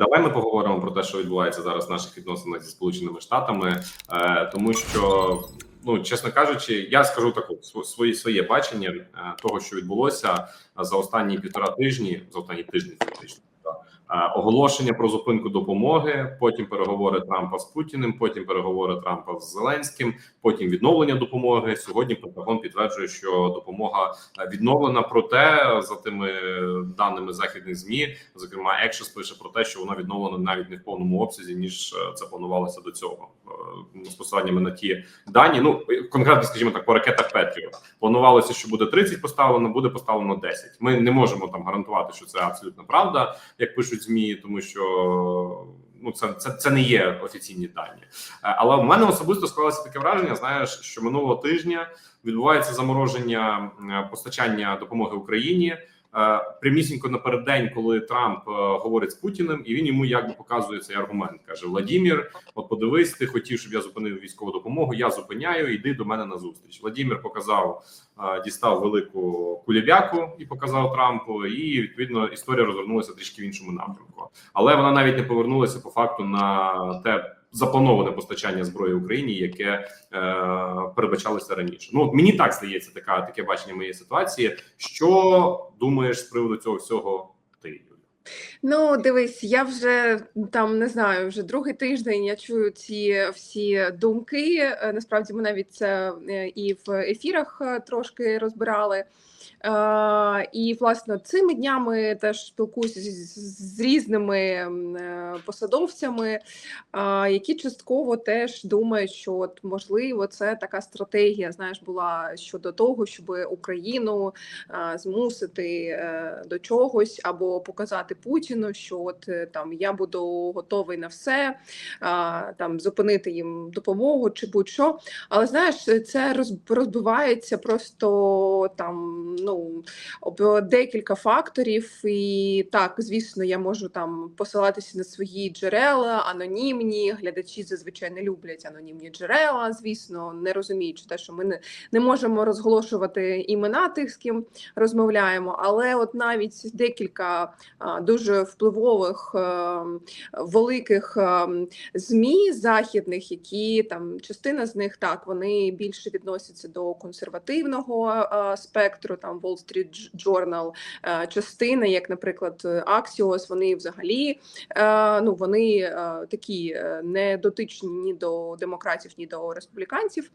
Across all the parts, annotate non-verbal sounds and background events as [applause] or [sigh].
давай ми поговоримо про те, що відбувається зараз в наших відносинах зі сполученими штатами, е, тому що. Ну, чесно кажучи, я скажу таку своє своє бачення е, того, що відбулося за останні півтора тижні, за останні тижні фактично. Е, Оголошення про зупинку допомоги, потім переговори Трампа з Путіним, потім переговори Трампа з Зеленським, потім відновлення допомоги. Сьогодні Пентагон підтверджує, що допомога е, відновлена. Проте за тими даними західних змі, зокрема, Екшес пише про те, що вона відновлена навіть не в повному обсязі, ніж е, це планувалося до цього. З посиланнями на ті дані. Ну конкретно, скажімо так, по ракетах Петріот планувалося, що буде 30 поставлено, буде поставлено 10. Ми не можемо там гарантувати, що це абсолютно правда, як пишуть змі, тому що. Ну, це, це це не є офіційні дані, але в мене особисто склалося таке враження. Знаєш, що минулого тижня відбувається замороження е, постачання допомоги Україні прямісінько напереддень, коли Трамп е, говорить з Путіним, і він йому якби показує цей аргумент. каже: Владімір, от подивись, ти хотів, щоб я зупинив військову допомогу. Я зупиняю, йди до мене на зустріч. Владімір показав, е, дістав велику кулібяку і показав Трампу. І відповідно історія розвернулася трішки в іншому напрямку, але вона навіть не повернулася по факту на те. Заплановане постачання зброї Україні, яке е, передбачалося раніше. Ну от мені так здається, така таке бачення моєї ситуації. Що думаєш з приводу цього всього? Ти? Ну, дивись, я вже там не знаю, вже другий тиждень я чую ці всі думки. Е, Насправді ми навіть це е, і в ефірах трошки розбирали. Е, І власне цими днями теж спілкуюся з, різними е, посадовцями, е, які частково теж думають, що от можливо це така стратегія, знаєш, була щодо того, щоб Україну змусити до чогось або показати Путіну, що от там я буду готовий на все, там зупинити їм допомогу чи будь-що. Але знаєш, це розбивається просто там ну декілька факторів. І так, звісно, я можу там посилатися на свої джерела, анонімні. Глядачі зазвичай не люблять анонімні джерела. Звісно, не розуміючи те, що ми не, не можемо розголошувати імена тих, з ким розмовляємо. Але от навіть декілька а, дуже впливових е, великих е, змі західних, які там частина з них так вони більше відносяться до консервативного е, спектру, там Wall Street Journal, е, частина, як, наприклад, Axios, вони взагалі е, ну вони е, такі е, не дотичні ні до демократів, ні до республіканців.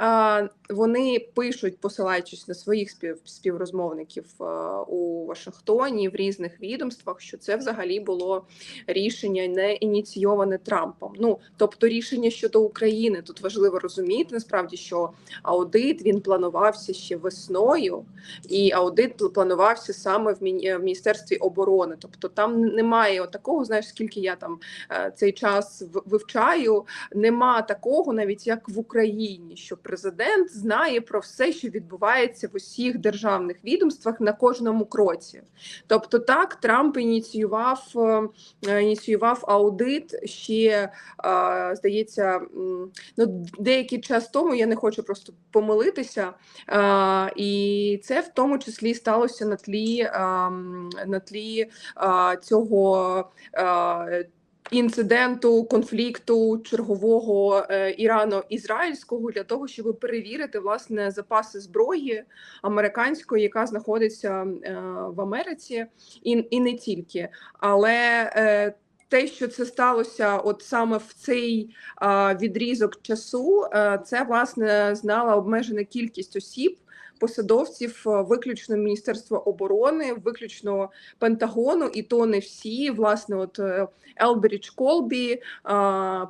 Е, Вони пишуть, посилаючись на своїх спів, співрозмовників е, у Вашингтоні в різних відомствах, що це взагалі було рішення не ініційоване Трампом. Ну тобто рішення щодо України тут важливо розуміти насправді, що аудит він планувався ще весною, і аудит планувався саме в міністерстві оборони. Тобто там немає такого, знаєш, скільки я там е, цей час вивчаю. Нема такого, навіть як в Україні, що президент знає про все, що відбувається в усіх державних відомствах на кожному кроці. Тобто, так Трамп ініціював е, е, ініціював аудит ще здається, ну деякий час тому. Я не хочу просто помилитися, і це в тому числі сталося на тлі е, на тлі е, цього. е, Інциденту конфлікту чергового е, ірано-ізраїльського для того, щоб перевірити власне запаси зброї американської, яка знаходиться е, в Америці, і, і не тільки. Але е, те, що це сталося, от саме в цей а, відрізок часу, е, це власне знала обмежена кількість осіб. Посадовців е, виключно Міністерства оборони, виключно Пентагону, і то не всі. Власне, от е, Елбрідж Колбі,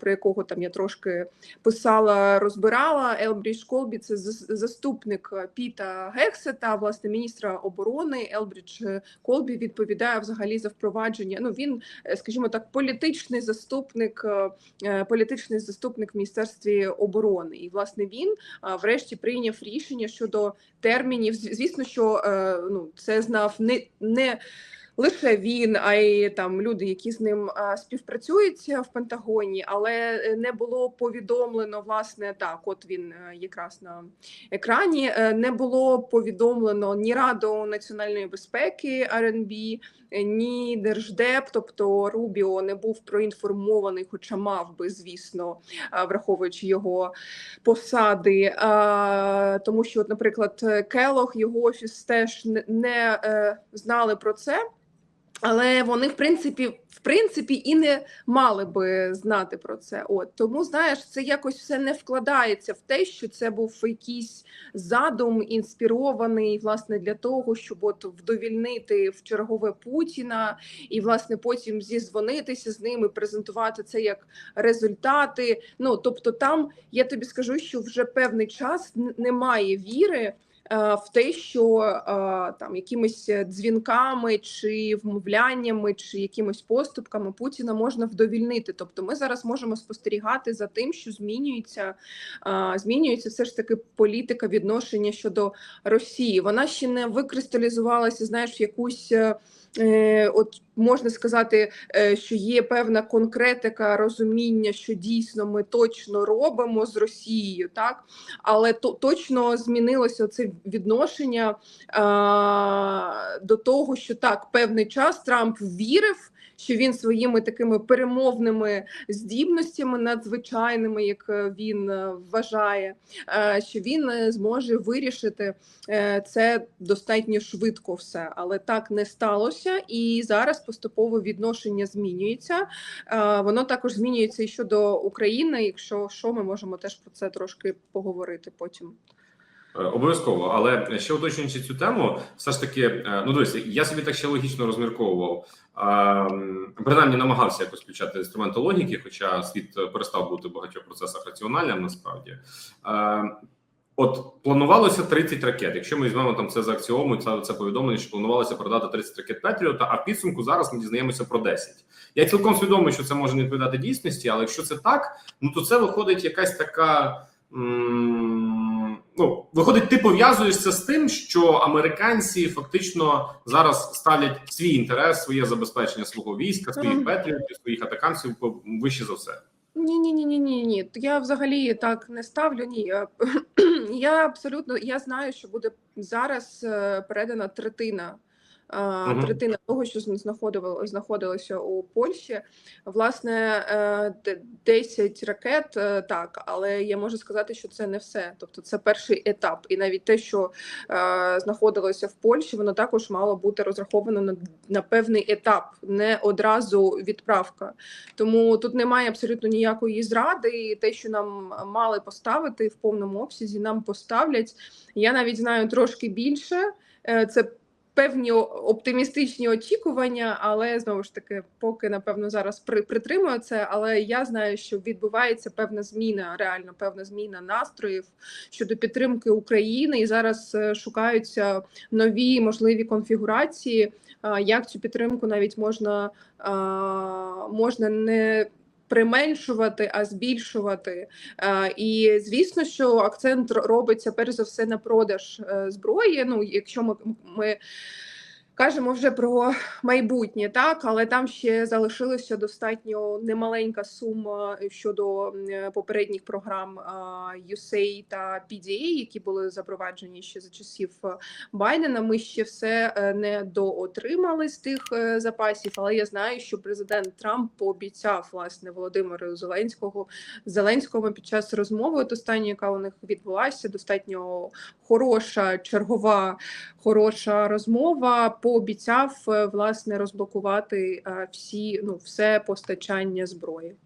про якого там я трошки писала, розбирала. Елбрідж Колбі це зас- заступник е, Піта Гексета, власне, міністра оборони. Елбрідж е, Колбі відповідає взагалі за впровадження. Ну він, е, скажімо так, політичний заступник, е, е, політичний заступник в міністерстві оборони. І власне він врешті прийняв рішення щодо термінів. Звісно, що е, ну це знав не не лише він, а й там люди, які з ним співпрацюють в Пентагоні, але е, не було повідомлено власне так. От він е, якраз на екрані е, не було повідомлено ні Раду національної безпеки РНБ, е, ні Держдеп, тобто Рубіо не був проінформований, хоча мав би, звісно, враховуючи його посади. Тому що, наприклад, Келох, його офіс теж не, е, знали про це. Але вони, в принципі, в принципі, і не мали би знати про це. От тому, знаєш, це якось все не вкладається в те, що це був якийсь задум інспірований власне для того, щоб от вдовільнити в чергове Путіна, і власне потім зізвонитися з ними, презентувати це як результати. Ну тобто, там я тобі скажу, що вже певний час немає віри в те, що е, там якимись дзвінками чи вмовляннями, чи якимись поступками Путіна можна вдовільнити. Тобто, ми зараз можемо спостерігати за тим, що змінюється, е, змінюється все ж таки політика відношення щодо Росії. Вона ще не викристалізувалася, знаєш, в якусь. Е, от можна сказати, е, що є певна конкретика розуміння, що дійсно ми точно робимо з Росією, так але то точно змінилося це відношення а, до того, що так певний час Трамп вірив. Що він своїми такими перемовними здібностями надзвичайними, як е, він е, вважає, е, що він зможе вирішити це достатньо швидко все, але так не сталося. І зараз поступово відношення змінюється. Воно також змінюється і щодо України. Якщо що, ми можемо теж про це трошки поговорити потім. Е, Обов'язково, але ще уточнюючи цю тему, все ж таки, е, ну дивись, я собі так ще логічно розмірковував. Ем, Принаймні намагався якось включати інструменти логіки, хоча світ перестав бути в багатьох процесах раціональним насправді. Ем, От планувалося 30 ракет. Якщо ми візьмемо там це за аксіому, це, це повідомлення, що планувалося продати 30 ракет Петріота, а в підсумку зараз ми дізнаємося про 10. Я цілком свідомий, що це може не відповідати дійсності, але якщо це так, ну то це виходить якась така. м, Ну, виходить, ти пов'язуєшся з тим, що американці фактично зараз ставлять свій інтерес, своє забезпечення свого війська, своїх петріотів, своїх атакамців вище за все. Ні, ні, ні, ні, ні, ні. Я взагалі так не ставлю. Ні, я, [clears throat] я абсолютно я знаю, що буде зараз е, передана третина. Е, Мгм. Третина того, що знаходило, знаходилося у Польщі, власне, е, 10 ракет, е, так, але я можу сказати, що це не все. Тобто, це перший етап, і навіть те, що е, знаходилося в Польщі, воно також мало бути розраховано на, на певний етап, не одразу відправка. Тому тут немає абсолютно ніякої зради. І те, що нам мали поставити в повному обсязі, нам поставлять. Я навіть знаю трошки більше. Е, Це певні оптимістичні очікування, але знову ж таки, поки напевно зараз при, притримую це. Але я знаю, що відбувається певна зміна, реально певна зміна настроїв щодо підтримки України, і зараз е, шукаються нові можливі конфігурації, як цю підтримку навіть можна, можна не применшувати, а збільшувати. Е, І звісно, що акцент робиться перш за все на продаж е, зброї. Ну, якщо ми, ми кажемо вже про майбутнє, так але там ще залишилася достатньо немаленька сума щодо е, попередніх програм USAID та PDA, які були запроваджені ще за часів е, Байдена. Ми ще все е, не доотримали з тих е, запасів, але я знаю, що президент Трамп пообіцяв власне Володимиру Зеленського Зеленському під час розмови, от останньої, яка у них відбулася, достатньо хороша чергова хороша розмова. Пообіцяв е, власне розблокувати е, всі ну все постачання зброї.